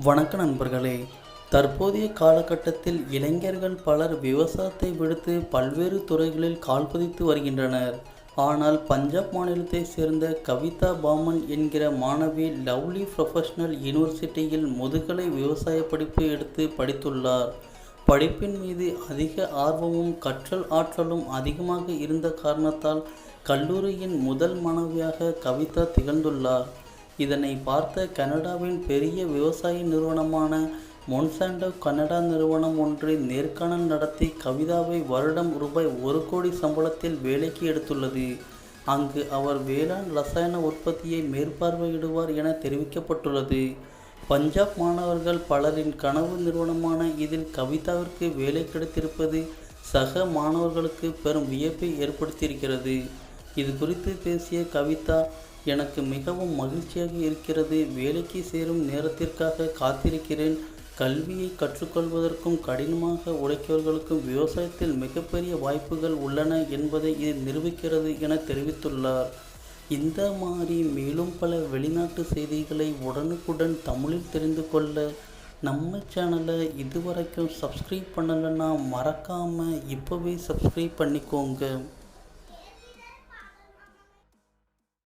வணக்க நண்பர்களே தற்போதைய காலகட்டத்தில் இளைஞர்கள் பலர் விவசாயத்தை விடுத்து பல்வேறு துறைகளில் கால்பதித்து வருகின்றனர். ஆனால் பஞ்சாப் மாநிலத்தைச் சேர்ந்த கவிதா பாமன் என்கிற மாணவி லவ்லி ப்ரொஃபஷனல் யூனிவர்சிட்டியில் முதுகலை விவசாய படிப்பு எடுத்து படித்துள்ளார். படிப்பின் மீது அதிக ஆர்வமும் கற்றல் ஆற்றலும் அதிகமாக இருந்த காரணத்தால் கல்லூரியின் முதல் மாணவியாக கவிதா திகழ்ந்துள்ளார். இதனை பார்த்த கனடாவின் பெரிய விவசாய நிறுவனமான மொன்சாண்டோ கனடா நிறுவனம் ஒன்று நேர்காணல் நடத்தி கவிதாவை வருடம் ரூபாய் ஒரு கோடி சம்பளத்தில் வேலைக்கு எடுத்துள்ளது. அங்கு அவர் வேளாண் ரசாயன உற்பத்தியை மேற்பார்வையிடுவார் என தெரிவிக்கப்பட்டுள்ளது. பஞ்சாப் மாணவர்கள் பலரின் கனவு நிறுவனமான இதில் கவிதாவிற்கு வேலை கிடைத்திருப்பது சக மாணவர்களுக்கு பெரும் வியப்பை ஏற்படுத்தியிருக்கிறது. இது குறித்து பேசிய கவிதா எனக்கு மிகவும் மகிழ்ச்சியாக இருக்கிறது. வேலைக்கு சேரும் நேரத்திற்காக காத்திருக்கிறேன். கல்வியை கற்றுக்கொள்வதற்கும் கடினமாக உழைக்கிறவர்களுக்கும் விவசாயத்தில் மிகப்பெரிய வாய்ப்புகள் உள்ளன என்பதை இது நிரூபிக்கிறது என தெரிவித்துள்ளார். இந்த மாதிரி மேலும் பல வெளிநாட்டு செய்திகளை உடனுக்குடன் தமிழில் தெரிந்து கொள்ள நம்ம சேனலை இதுவரைக்கும் சப்ஸ்கிரைப் பண்ணலைன்னா மறக்காமல் இப்போவே சப்ஸ்கிரைப் பண்ணிக்கோங்க.